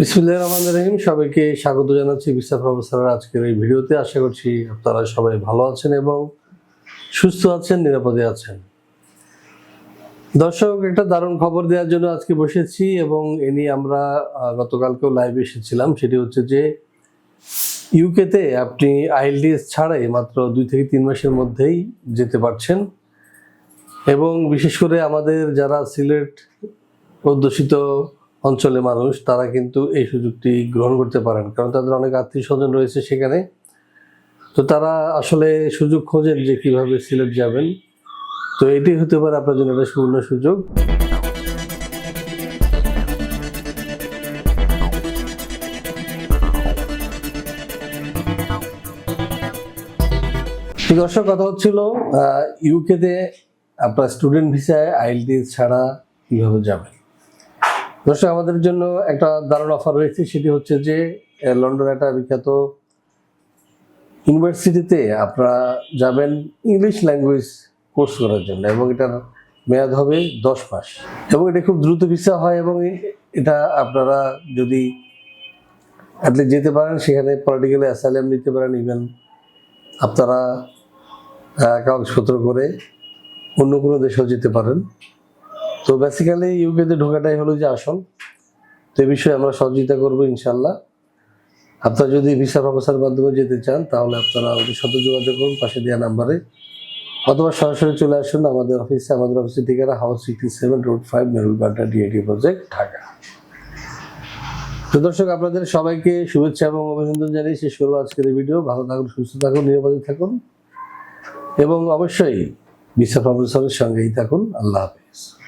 বিসমুল্লাহ রহমান রহিম। সবাইকে স্বাগত জানাচ্ছি বিশ্বাস প্রফেসরের আজকের এই ভিডিওতে। আশা করছি আপনারা সবাই ভালো আছেন এবং সুস্থ আছেন, নিরাপদে আছেন। দর্শক, একটা দারুণ খবর দেওয়ার জন্য আজকে বসেছি এবং এ নিয়ে আমরা গতকালকেও লাইভে এসেছিলাম। সেটি হচ্ছে যে ইউকেতে আপনি আইএলডিএস ছাড়াই মাত্র দুই থেকে তিন মাসের মধ্যেই যেতে পারছেন। এবং বিশেষ করে আমাদের যারা সিলেট অধ্যুষিত অঞ্চলে মানুষ, তারা কিন্তু এই সুযোগটি গ্রহণ করতে পারেন। কারণ তাদের অনেক আত্মীয় স্বজন রয়েছে সেখানে। তো তারা আসলে সুযোগ খোঁজেন যে কীভাবে সিলেট যাবেন। তো এটি হতে পারে আপনার জন্য একটা সুবর্ণ সুযোগ। দর্শক, কথা হচ্ছিল ইউকেতে আপনার স্টুডেন্ট ভিসায় আইএলটিএস ছাড়া কীভাবে যাবেন? দর্শক, আমাদের জন্য একটা দারুণ অফার রয়েছে। সেটি হচ্ছে যে লন্ডনে একটা বিখ্যাত ইউনিভার্সিটিতে আপনারা যাবেন ইংলিশ ল্যাঙ্গুয়েজ কোর্স করার জন্য এবং এটার মেয়াদ হবে দশ মাস। এবং এটা খুব দ্রুত ভিসা হয় এবং এটা আপনারা যদি অ্যাটলিস্ট যেতে পারেন, সেখানে পলিটিক্যাল অ্যাসাইলাম নিতে পারেন ইভেন আপনারা কাগজপত্র করে অন্য কোনো দেশেও যেতে পারেন। তো বেসিক্যালি ইউকেতে ঢোকাটাই হলো যে আসল। তো এই বিষয়ে আমরা সহযোগিতা করব ইনশাল্লাহ আপনারা যদি ভিসা প্রফেসর মাধ্যমে যেতে চান, তাহলে আপনারা আমাদের সাথে যোগাযোগ করুন, পাশে দেওয়া নাম্বারে। অথবা সরাসরি চলে আসুন আমাদের অফিসে আমাদের অফিসের ঠিকানা house sixty seven road five Merulbadda DID project Dhaka. তো দর্শক, আপনাদের সবাইকে শুভেচ্ছা এবং অভিনন্দন জানিয়ে শেষ করব আজকের এই ভিডিও ভালো থাকুন, সুস্থ থাকুন, নিরাপদে থাকুন। এবং অবশ্যই ভিসা প্রফেসরের সঙ্গেই থাকুন। আল্লাহ হাফিজ।